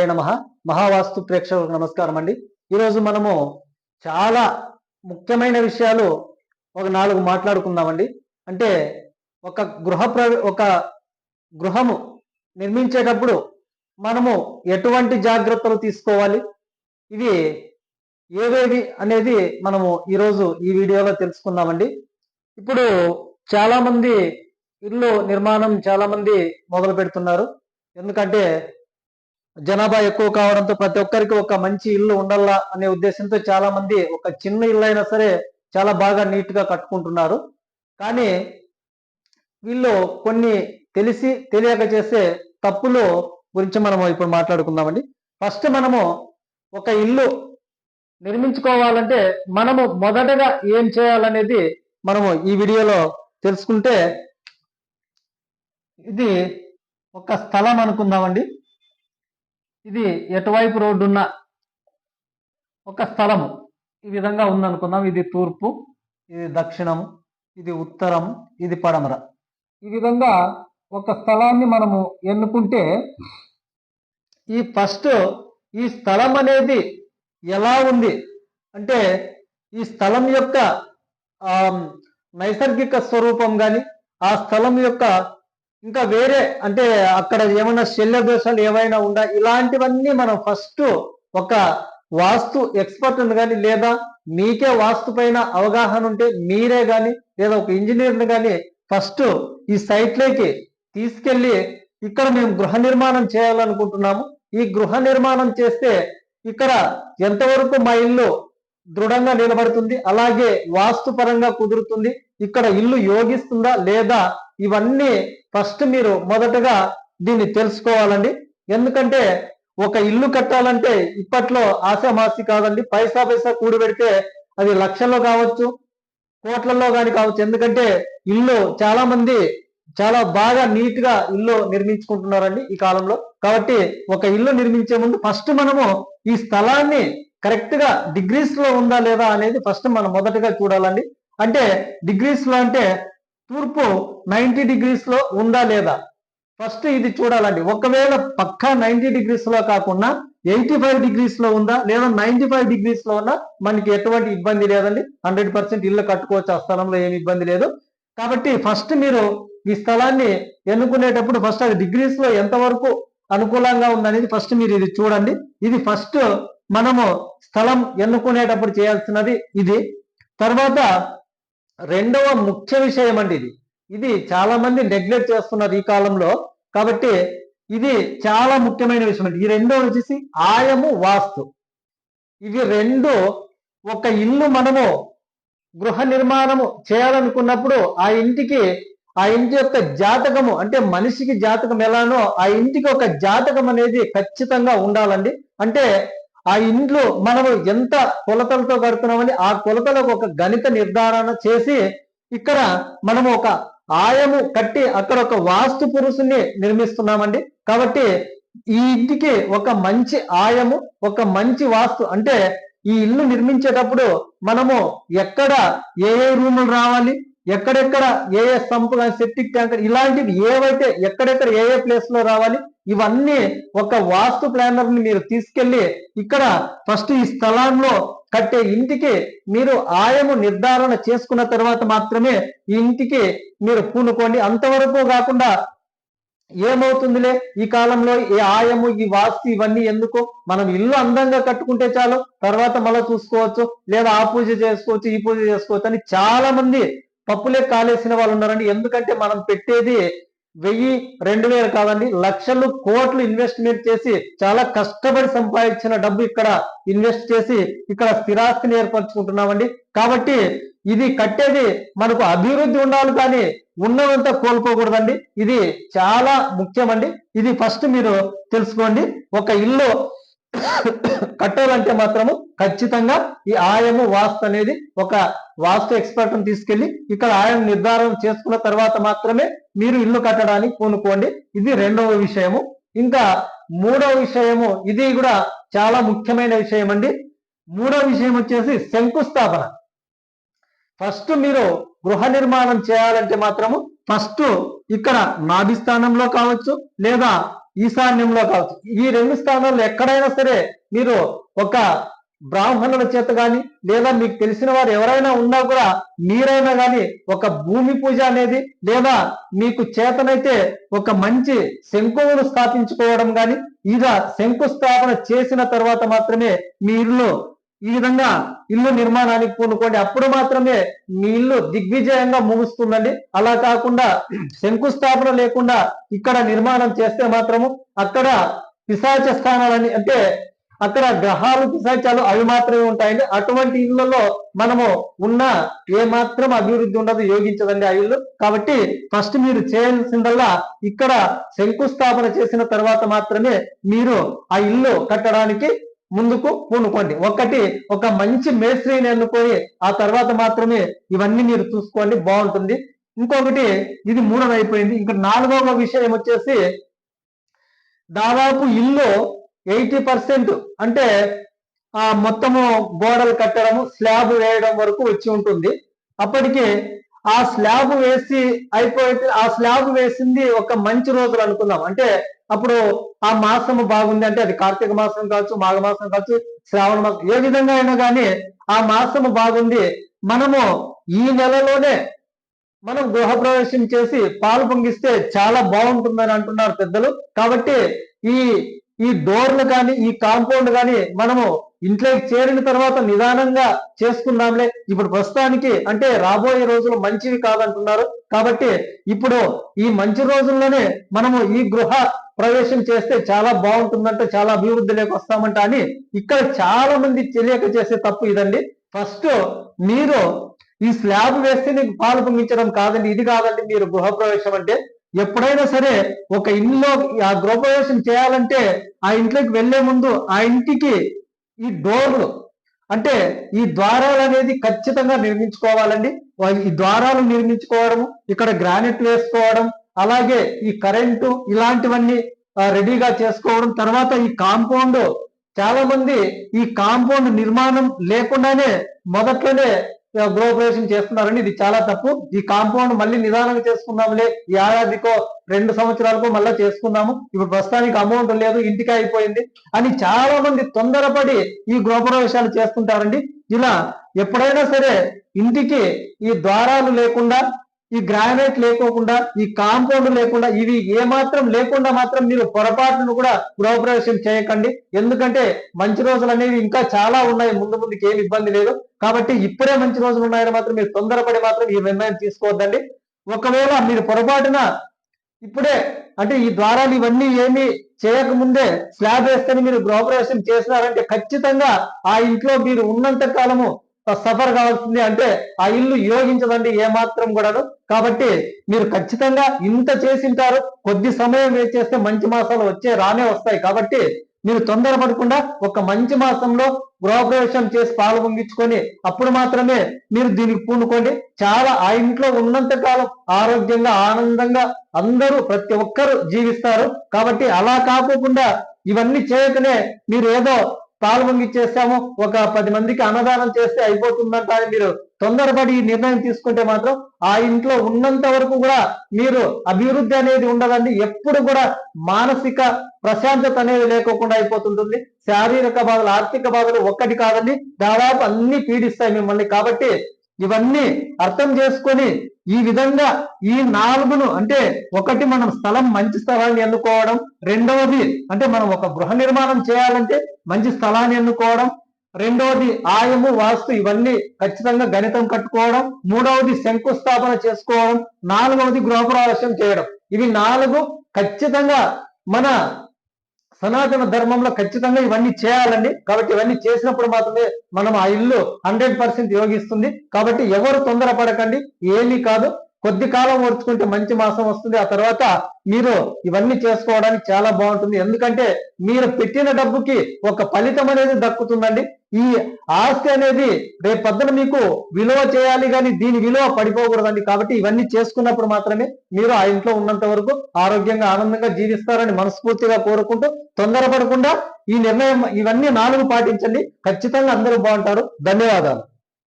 గురవే నమ. మహావాస్తు ప్రేక్షకులకు నమస్కారం అండి. ఈరోజు మనము చాలా ముఖ్యమైన విషయాలు ఒక నాలుగు మాట్లాడుకుందామండి. అంటే ఒక గృహ ఒక గృహము నిర్మించేటప్పుడు మనము ఎటువంటి జాగ్రత్తలు తీసుకోవాలి? ఇవి ఏవేవి అనేది మనము ఈరోజు ఈ వీడియోలో తెలుసుకుందామండి. ఇప్పుడు చాలామంది ఇల్లు నిర్మాణం చాలామంది మొదలు పెడుతున్నారు ఎందుకంటే జనాభా ఎక్కువ కావడంతో ప్రతి ఒక్కరికి ఒక మంచి ఇల్లు ఉండాలా అనే ఉద్దేశంతో చాలా మంది ఒక చిన్న ఇల్లు అయినా సరే చాలా బాగా నీట్గా కట్టుకుంటున్నారు. కానీ వీళ్ళు కొన్ని తెలిసి తెలియక చేసే తప్పులు గురించి మనము ఇప్పుడు మాట్లాడుకుందామండి. ఫస్ట్ మనము ఒక ఇల్లు నిర్మించుకోవాలంటే మనము మొదటగా ఏం చేయాలనేది మనము ఈ వీడియోలో తెలుసుకుంటే ఇది ఒక స్థలం అనుకుందామండి. ఇది ఎటువైపు రోడ్డు ఉన్న ఒక స్థలము. ఈ విధంగా ఉందనుకుందాం. ఇది తూర్పు ఇది దక్షిణం ఇది ఉత్తరం ఇది పడమర. ఈ విధంగా ఒక స్థలాన్ని మనము ఎన్నుకుంటే ఈ ఫస్ట్ ఈ స్థలం అనేది ఎలా ఉంది? అంటే ఈ స్థలం యొక్క నైసర్గిక స్వరూపం కానీ ఆ స్థలం యొక్క ఇంకా వేరే అంటే అక్కడ ఏమైనా శల్య దోషాలు ఏవైనా ఉందా ఇలాంటివన్నీ మనం ఫస్ట్ ఒక వాస్తు ఎక్స్పర్ట్ కానీ లేదా మీకే వాస్తు పైన అవగాహన ఉంటే మీరే కానీ లేదా ఒక ఇంజనీర్ని కానీ ఫస్ట్ ఈ సైట్లోకి తీసుకెళ్ళి ఇక్కడ మేము గృహ నిర్మాణం చేయాలనుకుంటున్నాము. ఈ గృహ నిర్మాణం చేస్తే ఇక్కడ ఎంతవరకు మా ఇల్లు దృఢంగా నిలబడుతుంది అలాగే వాస్తు పరంగా కుదురుతుంది ఇక్కడ ఇల్లు యోగిస్తుందా లేదా ఇవన్నీ ఫస్ట్ మీరు మొదటగా దీన్ని తెలుసుకోవాలండి. ఎందుకంటే ఒక ఇల్లు కట్టాలంటే ఇప్పట్లో ఆశామాసి కాదండి. పైసా పైసా కూడి పెడితే అది లక్షల్లో కావచ్చు కోట్లలో కానీ కావచ్చు. ఎందుకంటే ఇల్లు చాలా మంది చాలా బాగా నీట్గా ఇల్లు నిర్మించుకుంటున్నారండి ఈ కాలంలో. కాబట్టి ఒక ఇల్లు నిర్మించే ముందు ఫస్ట్ మనము ఈ స్థలాన్ని కరెక్ట్గా డిగ్రీస్లో ఉందా లేదా అనేది ఫస్ట్ మనం మొదటగా చూడాలండి. అంటే డిగ్రీస్లో అంటే తూర్పు నైంటీ డిగ్రీస్లో ఉందా లేదా? ఫస్ట్ ఇది చూడాలండి. ఒకవేళ పక్కా నైంటీ డిగ్రీస్లో కాకుండా ఎయిటీ ఫైవ్ డిగ్రీస్లో ఉందా లేదా నైంటీ ఫైవ్ డిగ్రీస్లో ఉన్నా మనకి ఎటువంటి ఇబ్బంది లేదండి. హండ్రెడ్ పర్సెంట్ ఇల్లు కట్టుకోవచ్చు ఆ స్థలంలో ఏమి ఇబ్బంది లేదు. కాబట్టి ఫస్ట్ మీరు ఈ స్థలాన్ని ఎన్నుకునేటప్పుడు ఫస్ట్ అది డిగ్రీస్లో ఎంతవరకు అనుకూలంగా ఉందనేది ఫస్ట్ మీరు ఇది చూడండి. ఇది ఫస్ట్ మనము స్థలం ఎన్నుకునేటప్పుడు చేయాల్సినది ఇది. తర్వాత రెండవ ముఖ్య విషయం అండి ఇది. ఇది చాలా మంది నెగ్లెక్ట్ చేస్తున్నారు ఈ కాలంలో. కాబట్టి ఇది చాలా ముఖ్యమైన విషయం అండి. ఈ రెండో వచ్చేసి ఆయము వాస్తు. ఇవి రెండు ఒక ఇల్లు మనము గృహ నిర్మాణము చేయాలనుకున్నప్పుడు ఆ ఇంటికి ఆ ఇంటి యొక్క జాతకము అంటే మనిషికి జాతకం ఎలానో ఆ ఇంటికి ఒక జాతకం అనేది ఖచ్చితంగా ఉండాలండి. అంటే ఆ ఇంట్లో మనము ఎంత కొలతలతో కడుతున్నామని ఆ కొలతలకు ఒక గణిత నిర్ధారణ చేసి ఇక్కడ మనము ఒక ఆయము కట్టి అక్కడ ఒక వాస్తు పురుషుని నిర్మిస్తున్నామండి. కాబట్టి ఈ ఇంటికి ఒక మంచి ఆయము ఒక మంచి వాస్తు అంటే ఈ ఇల్లు నిర్మించేటప్పుడు మనము ఎక్కడ ఏ ఏ రూములు రావాలి ఎక్కడెక్కడ ఏ ఏ సంపు సెప్టిక్ ట్యాంకర్ ఇలాంటివి ఏవైతే ఎక్కడెక్కడ ఏ ఏ ప్లేస్లో రావాలి ఇవన్నీ ఒక వాస్తు ప్లానర్ని మీరు తీసుకెళ్ళి ఇక్కడ ఫస్ట్ ఈ స్థలంలో కట్టే ఇంటికి మీరు ఆయము నిర్ధారణ చేసుకున్న తర్వాత మాత్రమే ఈ ఇంటికి మీరు పూనుకోండి. అంతవరకు కాకుండా ఏమవుతుందిలే? ఈ కాలంలో ఈ ఆయము ఈ వాస్తు ఇవన్నీ ఎందుకు? మనం ఇల్లు అందంగా కట్టుకుంటే చాలు తర్వాత మళ్ళీ చూసుకోవచ్చు లేదా ఆ పూజ చేసుకోవచ్చు ఈ పూజ చేసుకోవచ్చు అని చాలా మంది పప్పులే కాలేసిన వాళ్ళు ఉన్నారండి. ఎందుకంటే మనం పెట్టేది వెయ్యి రెండు వేలు కాదండి. లక్షలు కోట్లు ఇన్వెస్ట్మెంట్ చేసి చాలా కష్టపడి సంపాదించిన డబ్బు ఇక్కడ ఇన్వెస్ట్ చేసి ఇక్కడ స్థిరాస్తిని ఏర్పరచుకుంటున్నామండి. కాబట్టి ఇది కట్టేది మనకు అభివృద్ధి ఉండాలి కానీ ఉన్నదంతా కోల్పోకూడదండి. ఇది చాలా ముఖ్యమండి. ఇది ఫస్ట్ మీరు తెలుసుకోండి. ఒక ఇల్లు కట్టాలంటే మాత్రము ఖచ్చితంగా ఈ ఆయము వాస్తు అనేది ఒక వాస్తు ఎక్స్పర్ట్ తీసుకెళ్ళి ఇక్కడ ఆయన నిర్ధారణ చేసుకున్న తర్వాత మాత్రమే మీరు ఇల్లు కట్టడానికి పూనుకోండి. ఇది రెండవ విషయము. ఇంకా మూడవ విషయము ఇది కూడా చాలా ముఖ్యమైన విషయం అండి మూడవ విషయం వచ్చేసి శంకుస్థాపన. ఫస్ట్ మీరు గృహ నిర్మాణం చేయాలంటే మాత్రము ఫస్ట్ ఇక్కడ నాభి స్థానంలో కావచ్చు లేదా ఈశాన్యంలో కావచ్చు. ఈ రెండు స్థానాల్లో ఎక్కడైనా సరే మీరు ఒక బ్రాహ్మణుల చేత కానీ లేదా మీకు తెలిసిన వారు ఎవరైనా ఉన్నా కూడా మీరైనా కానీ ఒక భూమి పూజ అనేది లేదా మీకు చేతనైతే ఒక మంచి శంకువును స్థాపించుకోవడం కానీ ఇలా శంకుస్థాపన చేసిన తర్వాత మాత్రమే మీ ఇల్లు ఈ విధంగా ఇల్లు నిర్మాణానికి పూనుకోండి. అప్పుడు మాత్రమే మీ ఇల్లు దిగ్విజయంగా ముగుస్తుందండి. అలా కాకుండా శంకుస్థాపన లేకుండా ఇక్కడ నిర్మాణం చేస్తే మాత్రము అక్కడ పిశాచ స్థానాలని అంటే అక్కడ గ్రహాలు పిశాచాలు అవి మాత్రమే ఉంటాయండి. అటువంటి ఇళ్ళలో మనము ఉన్న ఏ మాత్రం అభివృద్ధి ఉండదు యోగించదండి ఆ ఇల్లు. కాబట్టి ఫస్ట్ మీరు చేయాల్సిందల్లా ఇక్కడ శంకుస్థాపన చేసిన తర్వాత మాత్రమే మీరు ఆ ఇల్లు కట్టడానికి ముందుకు పూనుకోండి. ఒకటి ఒక మంచి మేస్త్రిని ఎన్నుకొని ఆ తర్వాత మాత్రమే ఇవన్నీ మీరు చూసుకోండి బాగుంటుంది. ఇంకొకటి ఇది మూడవ అయిపోయింది. ఇంకా నాలుగవ విషయం వచ్చేసి దాదాపు ఇల్లు ఎయిటీ పర్సెంట్ అంటే ఆ మొత్తము గోడలు కట్టడము స్లాబ్ వేయడం వరకు వచ్చి ఉంటుంది. అప్పటికి ఆ స్లాబ్ వేసి అయిపోయి ఆ స్లాబ్ వేసింది ఒక మంచి రోజులు అనుకుందాం. అంటే అప్పుడు ఆ మాసము బాగుంది అంటే అది కార్తీక మాసం కావచ్చు మాఘ మాసం కావచ్చు శ్రావణ మాసం ఏ విధంగా అయినా కానీ ఆ మాసము బాగుంది. మనము ఈ నెలలోనే మనం గృహప్రవేశం చేసి పాలు పొంగిస్తే చాలా బాగుంటుందని అంటున్నారు పెద్దలు. కాబట్టి ఈ ఈ డోర్లు కానీ ఈ కాంపౌండ్ కానీ మనము ఇంట్లోకి చేరిన తర్వాత నిదానంగా చేసుకుందాంలే. ఇప్పుడు ప్రస్తుతానికి అంటే రాబోయే రోజులు మంచివి కాదంటున్నారు. కాబట్టి ఇప్పుడు ఈ మంచి రోజుల్లోనే మనము ఈ గృహ ప్రవేశం చేస్తే చాలా బాగుంటుందంటే చాలా అభివృద్ధిలోకి వస్తామంట అని ఇక్కడ చాలా మంది తెలియక చేసే తప్పు ఇదండి. ఫస్ట్ మీరు ఈ స్లాబ్ వేస్తే నీకు పాలు పొంగించడం కాదండి ఇది కాదండి మీరు గృహప్రవేశం అంటే. ఎప్పుడైనా సరే ఒక ఇంట్లో ఆ గృహప్రవేశం చేయాలంటే ఆ ఇంట్లోకి వెళ్ళే ముందు ఆ ఇంటికి ఈ డోర్లు. అంటే ఈ ద్వారాలు అనేది ఖచ్చితంగా నిర్మించుకోవాలండి. ఈ ద్వారాలు నిర్మించుకోవడం ఇక్కడ గ్రానైట్ వేసుకోవడం అలాగే ఈ కరెంటు ఇలాంటివన్నీ రెడీగా చేసుకోవడం తర్వాత ఈ కాంపౌండ్. చాలా మంది ఈ కాంపౌండ్ నిర్మాణం లేకుండానే మొదట్లోనే గృహప్రవేశం చేస్తున్నారండి. ఇది చాలా తప్పు. ఈ కాంపౌండ్ మళ్ళీ నిదానంగా చేసుకుందాంలే. ఈ ఏడాదికో రెండు సంవత్సరాలకో మళ్ళీ చేసుకుందాము. ఇప్పుడు ప్రస్తుతానికి అమౌంట్ లేదు. ఇంటికి అయిపోయింది. అని చాలా మంది తొందరపడి ఈ గృహప్రవేశాలు చేస్తుంటారండి. ఇలా ఎప్పుడైనా సరే ఇంటికి ఈ ద్వారాలు లేకుండా ఈ గ్రానైట్ లేకోకుండా ఈ కాంపౌండ్ లేకుండా ఇవి ఏ మాత్రం లేకుండా మాత్రం మీరు పొరపాటును కూడా గృహప్రవేశం చేయకండి. ఎందుకంటే మంచి రోజులు అనేవి ఇంకా చాలా ఉన్నాయి. ముందు ముందుకు ఏమి ఇబ్బంది లేదు. కాబట్టి ఇప్పుడే మంచి రోజులు ఉన్నాయని మాత్రం మీరు తొందరపడి మాత్రం ఈ నిర్ణయం తీసుకోవద్దండి. ఒకవేళ మీరు పొరపాటున ఇప్పుడే అంటే ఈ ద్వారాలు ఇవన్నీ ఏమి చేయకముందే స్లాబ్ వేస్తేనే మీరు గృహప్రవేశం చేసినారంటే ఖచ్చితంగా ఆ ఇంట్లో మీరు ఉన్నంత కాలము సఫర్ కావాల్సింది అంటే ఆ ఇల్లు యోగించదండి ఏమాత్రం కూడాను. కాబట్టి మీరు ఖచ్చితంగా ఇంత చేసింటారు కొద్ది సమయం వేస్ట్ చేస్తే మంచి మాసాలు వచ్చే రానే వస్తాయి. కాబట్టి మీరు తొందరపడకుండా ఒక మంచి మాసంలో గృహప్రవేశం చేసి పాలు పొంగించుకొని అప్పుడు మాత్రమే మీరు దీనికి పూనుకోండి. చాలా ఆ ఇంట్లో ఉన్నంత కాలం ఆరోగ్యంగా ఆనందంగా అందరూ ప్రతి ఒక్కరూ జీవిస్తారు. కాబట్టి అలా కాకోకుండా ఇవన్నీ చేయకనే మీరు ఏదో పాలు పొంగిచ్చేస్తాము ఒక పది మందికి అన్నదానం చేస్తే అయిపోతుందంట మీరు తొందరపడి ఈ నిర్ణయం తీసుకుంటే మాత్రం ఆ ఇంట్లో ఉన్నంత వరకు కూడా మీరు అభివృద్ధి అనేది ఉండదండి. ఎప్పుడు కూడా మానసిక ప్రశాంతత అనేది లేకోకుండా అయిపోతుంటుంది. శారీరక బాధలు ఆర్థిక బాధలు ఒక్కటి కాదండి. దాదాపు అన్ని పీడిస్తాయి మిమ్మల్ని. కాబట్టి ఇవన్నీ అర్థం చేసుకొని ఈ విధంగా ఈ నాలుగును అంటే ఒకటి మనం స్థలం మంచి స్థలాన్ని ఎన్నుకోవడం రెండవది అంటే మనం ఒక గృహ నిర్మాణం చేయాలంటే మంచి స్థలాన్ని ఎన్నుకోవడం రెండవది ఆయము వాస్తు ఇవన్నీ ఖచ్చితంగా గణితం కట్టుకోవడం మూడవది శంకుస్థాపన చేసుకోవడం నాలుగవది గృహప్రవేశం చేయడం. ఇవి నాలుగు ఖచ్చితంగా మన సనాతన ధర్మంలో ఖచ్చితంగా ఇవన్నీ చేయాలండి. కాబట్టి ఇవన్నీ చేసినప్పుడు మాత్రమే మనం ఆ ఇల్లు హండ్రెడ్ పర్సెంట్ యోగిస్తుంది. కాబట్టి ఎవరు తొందరపడకండి. ఏమీ కాదు. కొద్ది కాలం ఓర్చుకుంటే మంచి మాసం వస్తుంది. ఆ తర్వాత మీరు ఇవన్నీ చేసుకోవడానికి చాలా బాగుంటుంది. ఎందుకంటే మీరు పెట్టిన డబ్బుకి ఒక ఫలితం అనేది దక్కుతుందండి. ఈ ఆస్తి అనేది రేపు మీకు విలువ చేయాలి కానీ దీని విలువ పడిపోకూడదండి. కాబట్టి ఇవన్నీ చేసుకున్నప్పుడు మాత్రమే మీరు ఆ ఇంట్లో ఉన్నంత వరకు ఆరోగ్యంగా ఆనందంగా జీవిస్తారని మనస్ఫూర్తిగా కోరుకుంటూ తొందరపడకుండా ఈ నిర్ణయం ఇవన్నీ నాలుగు పాటించండి. ఖచ్చితంగా అందరూ బాగుంటారు. ధన్యవాదాలు.